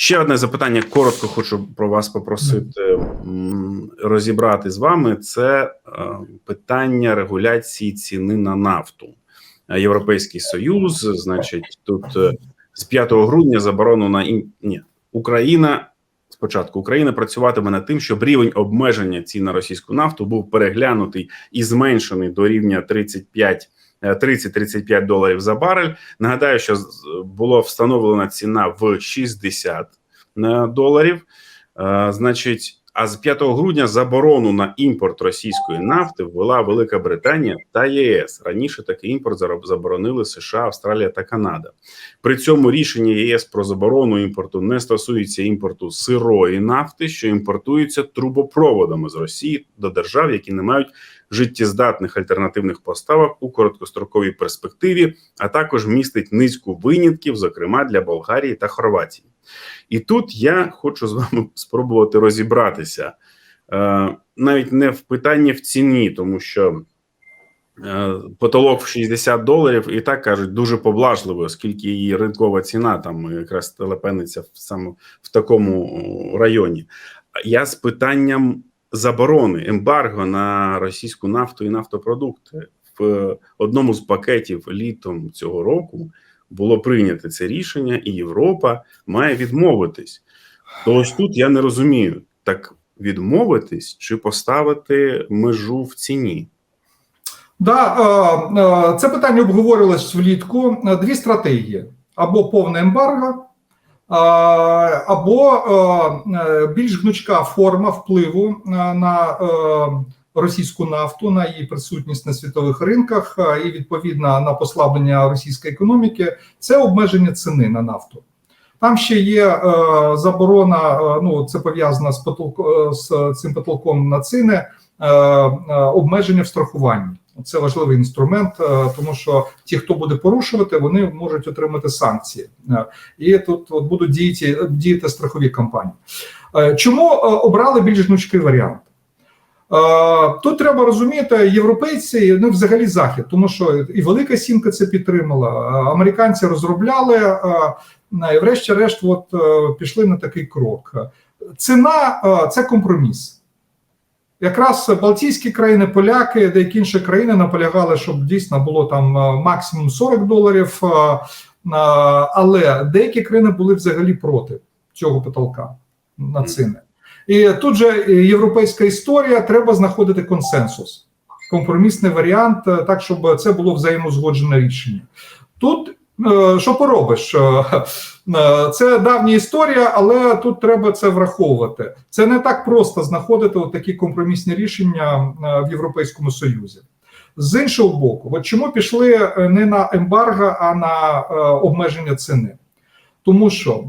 Ще одне запитання. Коротко хочу про вас попросити розібрати з вами. Це е, питання регуляції ціни на нафту. Е, Європейський Союз, значить, тут е, з 5 грудня заборону на ін... Ні, Україна. Спочатку Україна працюватиме над тим, щоб рівень обмеження цін на російську нафту був переглянутий і зменшений до рівня 35 е, 30-35 доларів за барель. Нагадаю, що була встановлена ціна в 60 е, доларів. Е, Значить, а з 5 грудня заборону на імпорт російської нафти ввела Велика Британія та ЄС. Раніше такий імпорт заборонили США, Австралія та Канада. При цьому рішення ЄС про заборону імпорту не стосується імпорту сирої нафти, що імпортується трубопроводами з Росії до держав, які не мають життєздатних альтернативних поставок у короткостроковій перспективі, а також містить низку винятків, зокрема для Болгарії та Хорватії. І тут я хочу з вами спробувати розібратися е, навіть не в питанні в ціні, тому що е, потолок в 60 доларів і так кажуть дуже поблажливо, оскільки її ринкова ціна там якраз телепениться в саме в такому районі. Я з питанням заборони ембарго на російську нафту і нафтопродукти в одному з пакетів літом цього року було прийнято це рішення, і Європа має відмовитись. То ось тут я не розумію, так відмовитись чи поставити межу в ціні. Да, це питання обговорювалось влітку. Дві стратегії: або повне ембарго, або більш гнучка форма впливу на російську нафту, на її присутність на світових ринках е, і відповідно на послаблення російської економіки. Це обмеження ціни на нафту. Там ще є е, заборона, е, ну це пов'язано з потолко, з цим потолком на ціни, е, е, обмеження в страхуванні. Це важливий інструмент, е, тому що ті, хто буде порушувати, вони можуть отримати санкції, Е, і тут от будуть діяти, діяти страхові компанії. Е, Чому е, обрали більш гнучкий варіант? Тут треба розуміти, європейці, ну взагалі захід, тому що і Велика Сімка це підтримала. Американці розробляли, і врешті-решт, от е, пішли на такий крок. Ціна е, це компроміс. Якраз Балтійські країни, поляки, деякі інші країни наполягали, щоб дійсно було там е, максимум 40 доларів. Але деякі країни були взагалі проти цього потолка на ціни. І тут же європейська історія, треба знаходити консенсус, компромісний варіант, е, так щоб це було взаємозгоджене рішення. Тут е, що поробиш? Е, е, Це давня історія, але тут треба це враховувати. Це не так просто знаходити такі компромісні рішення е, в Європейському Союзі. З іншого боку, от чому пішли е, не на ембарго, а на е, обмеження ціни? Тому що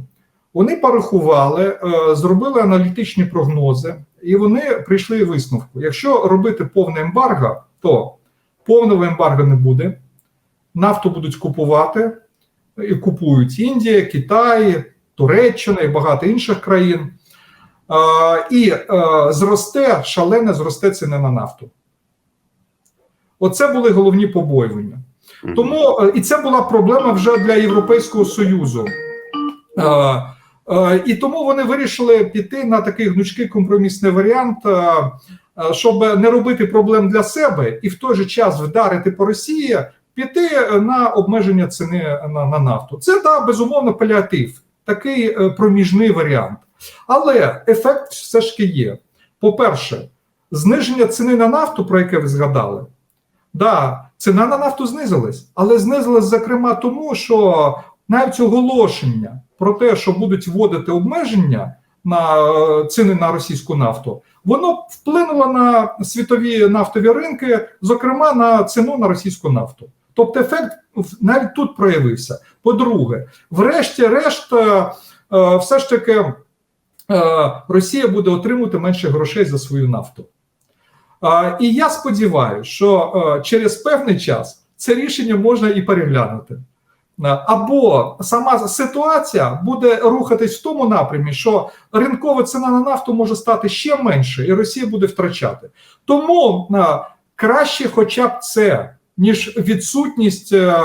вони порахували, е, зробили аналітичні прогнози, і вони прийшли висновку: якщо робити повне ембарго, то повного ембарго не буде, нафту будуть купувати і купують Індія, Китай, Туреччина і багато інших країн. Е, І е, зросте шалене зросте ціна на нафту. Оце були головні побоювання. Тому і це була проблема вже для Європейського Союзу. Е, І тому вони вирішили піти на такий гнучкий компромісний варіант, е, е, щоб не робити проблем для себе і в той же час вдарити по Росії, піти на обмеження ціни на, на нафту. Це да, безумовно паліатив, такий проміжний варіант. Але ефект все ж таки є. По-перше, зниження ціни на нафту, про яке ви згадали. Да, ціна на нафту знизилась, але знизилась, зокрема, тому що навіть оголошення про те, що будуть вводити обмеження на е, ціни на російську нафту, воно вплинуло на світові нафтові ринки, зокрема на ціну на російську нафту. Тобто ефект навіть тут проявився. По-друге, врешті-решт, е, е, все ж таки Росія буде отримувати менше грошей за свою нафту. І я сподіваюся, що через певний час це рішення можна і переглянути. Або сама ситуація буде рухатись в тому напрямі, що ринкова ціна на нафту може стати ще менше, і Росія буде втрачати. Тому е, краще, хоча б це ніж відсутність е,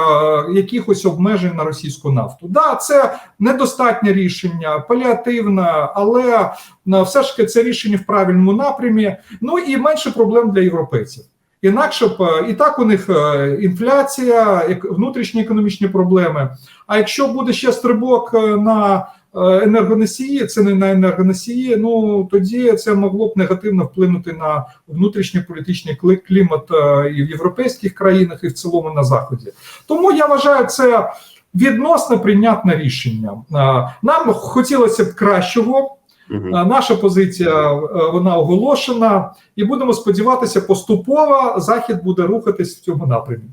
якихось обмежень на російську нафту. Да, це недостатнє рішення, паліативне, але е, все ж таки це рішення в правильному напрямі. Ну і менше проблем для європейців. Інакше б е, і так у них е, інфляція, внутрішні економічні проблеми. А якщо буде ще стрибок е, на енергоносії, ціни на енергоносії, ну тоді це могло б негативно вплинути на внутрішньополітичний кли- клімат і в європейських країнах, і в цілому на заході. Тому я вважаю це відносно прийнятне рішення. Нам хотілося б кращого. Е, Наша позиція е, вона оголошена, і будемо сподіватися, поступово захід буде рухатись в цьому напрямі.